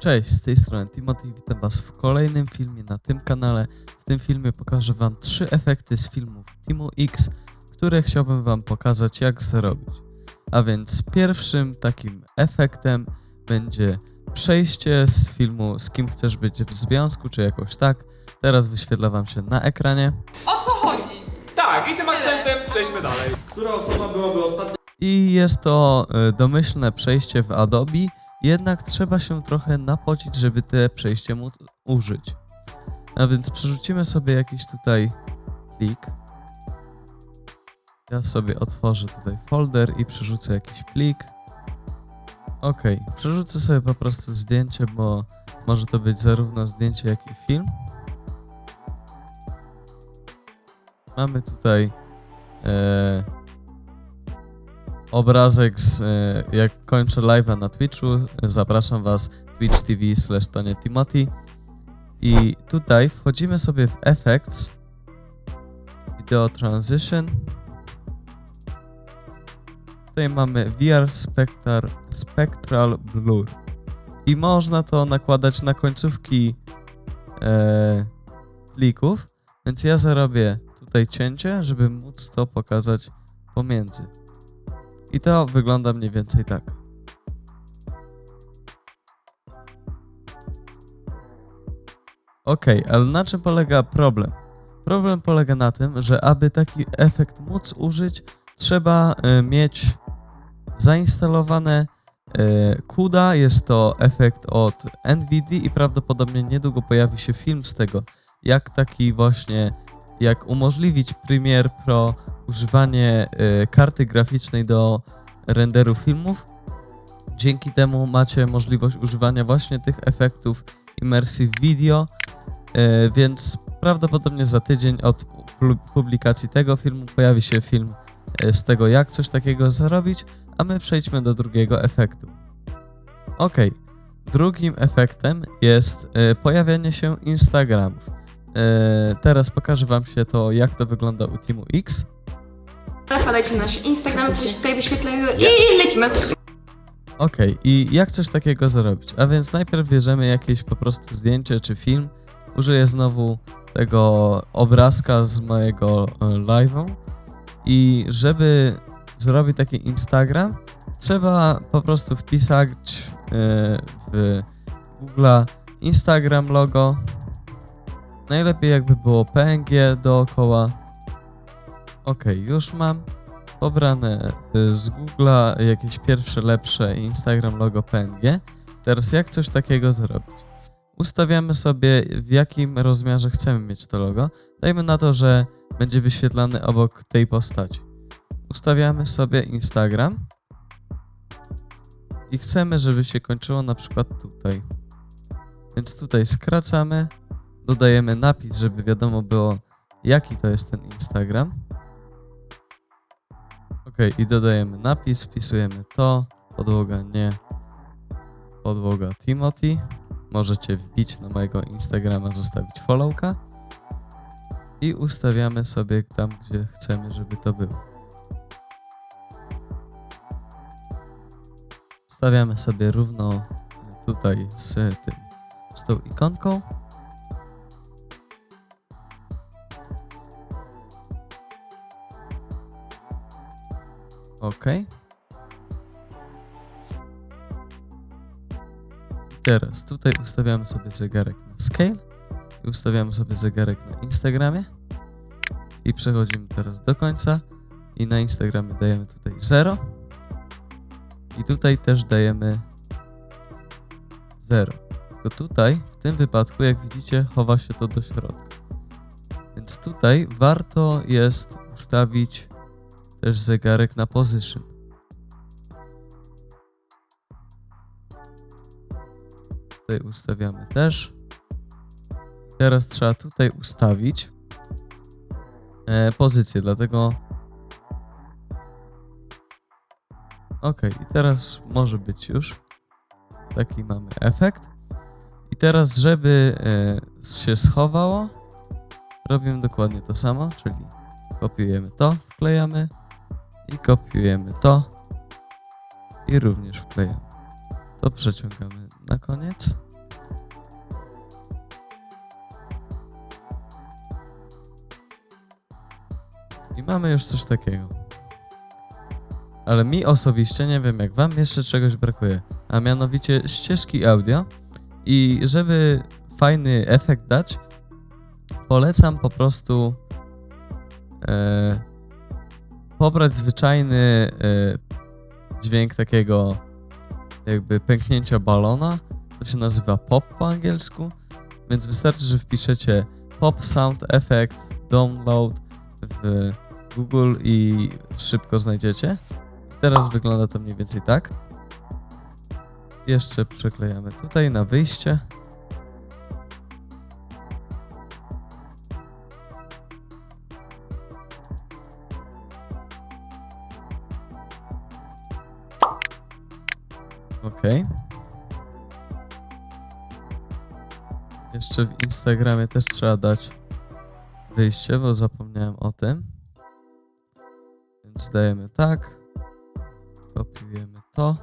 Cześć, z tej strony Timothy, witam was w kolejnym filmie na tym kanale. W tym filmie pokażę wam trzy efekty z filmów Teamu X, które chciałbym wam pokazać jak zrobić. A więc pierwszym takim efektem będzie przejście z filmu Z kim chcesz być w związku, czy jakoś tak. Teraz wyświetla wam się na ekranie. O co chodzi? Tak, i tym akcentem przejdźmy dalej. Która osoba byłaby ostatnia I jest to e, domyślne przejście w Adobe, jednak trzeba się trochę napocić, żeby te przejście móc użyć. A więc przerzucimy sobie jakiś tutaj plik. Ja sobie otworzę tutaj folder i przerzucę jakiś plik. Ok, przerzucę sobie po prostu zdjęcie, bo może to być zarówno zdjęcie, jak i film. Mamy tutaj e, obrazek z, e, jak kończę live'a na Twitchu, zapraszam was twitch tv slash Timothy i tutaj wchodzimy sobie w Effects. Video Transition. Tutaj mamy VR Spectral, Spectral Blur. I można to nakładać na końcówki e, plików. Więc ja zarobię tutaj cięcie, żeby móc to pokazać pomiędzy i to wygląda mniej więcej tak. Ok, ale na czym polega problem? Problem polega na tym, że aby taki efekt móc użyć, trzeba e, mieć zainstalowane e, CUDA. Jest to efekt od NVIDIA i prawdopodobnie niedługo pojawi się film z tego, jak taki właśnie, jak umożliwić Premiere Pro używanie e, karty graficznej do renderu filmów. Dzięki temu macie możliwość używania właśnie tych efektów Immersive Video, e, więc prawdopodobnie za tydzień od pu- publikacji tego filmu pojawi się film e, z tego, jak coś takiego zarobić, a my przejdźmy do drugiego efektu. Ok, drugim efektem jest pojawianie się Instagramów. Teraz pokażę Wam się to, jak to wygląda u Teamu X. Wpadajcie na nasz Instagram, które się tutaj wyświetlają i lecimy. Okej, i jak coś takiego zrobić? A więc najpierw bierzemy jakieś po prostu zdjęcie czy film. Użyję znowu tego obrazka z mojego e, live'u. I żeby zrobić taki Instagram, trzeba po prostu wpisać e, w Google Instagram logo. Najlepiej jakby było PNG dookoła. Okej, już mam pobrane y, z Google'a jakieś pierwsze lepsze Instagram logo PNG. Teraz jak coś takiego zrobić? Ustawiamy sobie w jakim rozmiarze chcemy mieć to logo. Dajmy na to, że będzie wyświetlany obok tej postaci. Ustawiamy sobie Instagram i chcemy, żeby się kończyło na przykład tutaj. Więc tutaj skracamy, dodajemy napis, żeby wiadomo było jaki to jest ten Instagram. I dodajemy napis, wpisujemy to, podłoga nie, podłoga Timothy. Możecie wbić na mojego Instagrama, zostawić followka. I ustawiamy sobie tam, gdzie chcemy, żeby to było. Ustawiamy sobie równo tutaj z tym, z tą ikonką. Ok. Teraz tutaj ustawiamy sobie zegarek na scale i ustawiamy sobie zegarek na Instagramie. I przechodzimy teraz do końca i na Instagramie dajemy tutaj 0 i tutaj też dajemy 0 tylko tutaj w tym wypadku jak widzicie chowa się to do środka. Więc tutaj warto jest ustawić też zegarek na position. Tutaj ustawiamy też. Teraz trzeba tutaj ustawić e, pozycję, dlatego Ok, i teraz może być już. Taki mamy efekt. I teraz, żeby e, się schowało, robimy dokładnie to samo, czyli kopiujemy to, wklejamy i kopiujemy to i również wklejamy. To przeciągamy na koniec. I mamy już coś takiego. Ale mi osobiście, nie wiem jak wam, jeszcze czegoś brakuje. A mianowicie ścieżki audio. I żeby fajny efekt dać, polecam po prostu e, pobrać zwyczajny e, dźwięk takiego jakby pęknięcia balona. To się nazywa pop po angielsku. Więc wystarczy, że wpiszecie pop sound effect download w Google i szybko znajdziecie. Teraz wygląda to mniej więcej tak. Jeszcze przyklejamy tutaj na wyjście. Ok. Jeszcze w Instagramie też trzeba dać wyjście, bo zapomniałem o tym. Więc dajemy tak. Kopiujemy to.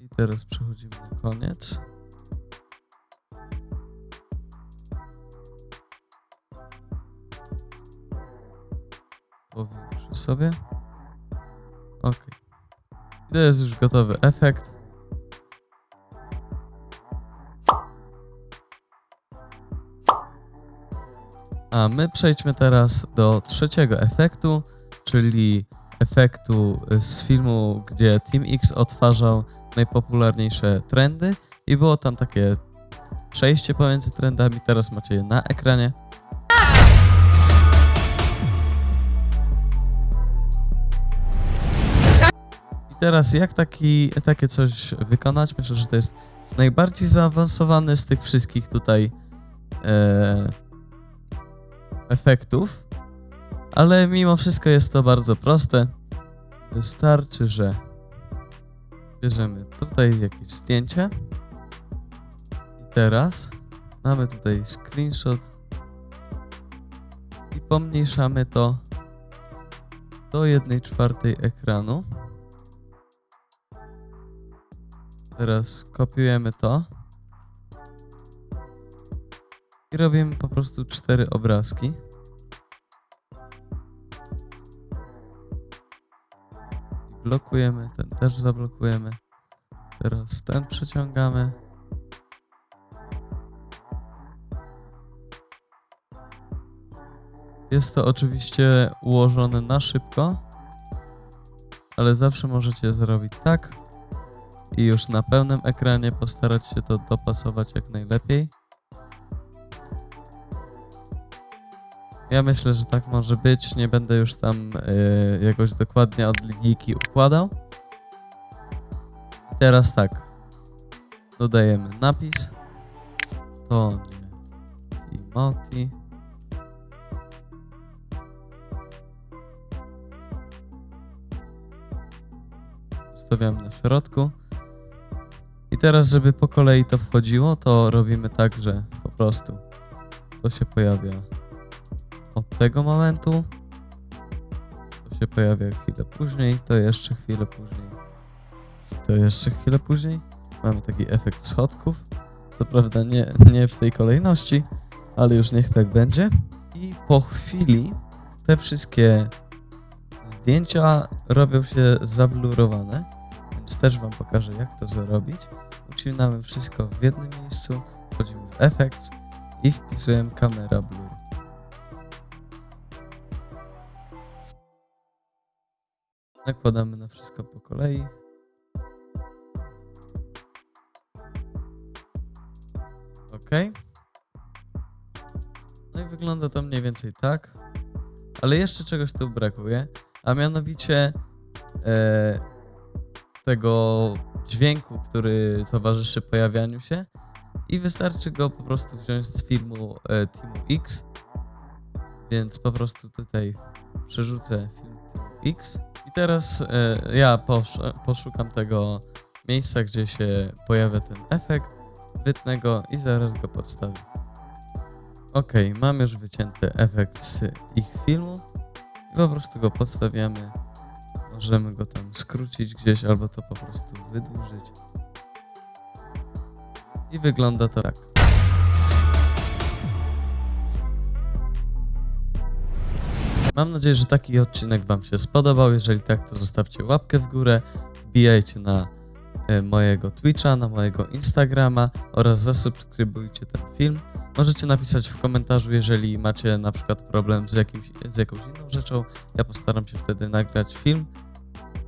I teraz przechodzimy na koniec. Powiększę sobie. Ok. I to jest już gotowy efekt. A my przejdźmy teraz do trzeciego efektu, czyli efektu z filmu, gdzie Team X odtwarzał najpopularniejsze trendy i było tam takie przejście pomiędzy trendami, teraz macie je na ekranie. I teraz jak taki, takie coś wykonać? Myślę, że to jest najbardziej zaawansowany z tych wszystkich tutaj e, efektów, ale mimo wszystko jest to bardzo proste. Wystarczy, że bierzemy tutaj jakieś zdjęcie i teraz mamy tutaj screenshot i pomniejszamy to do 1 czwartej ekranu. Teraz kopiujemy to i robimy po prostu cztery obrazki. Blokujemy, ten też zablokujemy. Teraz ten przeciągamy. Jest to oczywiście ułożone na szybko, ale zawsze możecie zrobić tak i już na pełnym ekranie postarać się to dopasować jak najlepiej. Ja myślę, że tak może być. Nie będę już tam y, jakoś dokładnie od linijki układał. Teraz tak. Dodajemy napis. To nie Timothy. Ustawiamy na środku. I teraz, żeby po kolei to wchodziło, to robimy tak, że po prostu to się pojawia od tego momentu. To się pojawia chwilę później, to jeszcze chwilę później. To jeszcze chwilę później. Mamy taki efekt schodków. Co prawda nie, nie w tej kolejności, ale już niech tak będzie. I po chwili te wszystkie zdjęcia robią się zablurowane, też wam pokażę jak to zrobić. Ucinamy wszystko w jednym miejscu, wchodzimy w efekt i wpisujemy kamera blur. Nakładamy na wszystko po kolei. Ok. No i wygląda to mniej więcej tak. Ale jeszcze czegoś tu brakuje, a mianowicie e, tego dźwięku, który towarzyszy pojawianiu się i wystarczy go po prostu wziąć z filmu e, Teamu X. Więc po prostu tutaj przerzucę film Teamu X i teraz e, ja posz, poszukam tego miejsca, gdzie się pojawia ten efekt, wytnę go i zaraz go podstawię. Ok, mam już wycięty efekt z ich filmu i po prostu go podstawiamy. Możemy go tam skrócić gdzieś albo to po prostu wydłużyć. I wygląda to tak. Mam nadzieję, że taki odcinek Wam się spodobał. Jeżeli tak, to zostawcie łapkę w górę, wbijajcie na e, mojego Twitcha, na mojego Instagrama oraz zasubskrybujcie ten film. Możecie napisać w komentarzu, jeżeli macie na przykład problem z, jakimś, z jakąś inną rzeczą. Ja postaram się wtedy nagrać film,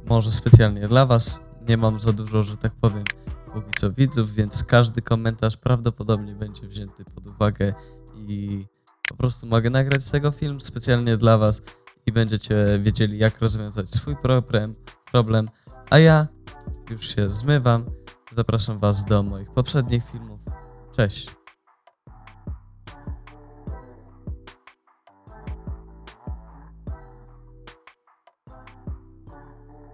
może specjalnie dla Was. Nie mam za dużo, że tak powiem, póki co widzów, więc każdy komentarz prawdopodobnie będzie wzięty pod uwagę i po prostu mogę nagrać z tego film specjalnie dla Was i będziecie wiedzieli, jak rozwiązać swój problem, problem. A ja już się zmywam. Zapraszam Was do moich poprzednich filmów. Cześć!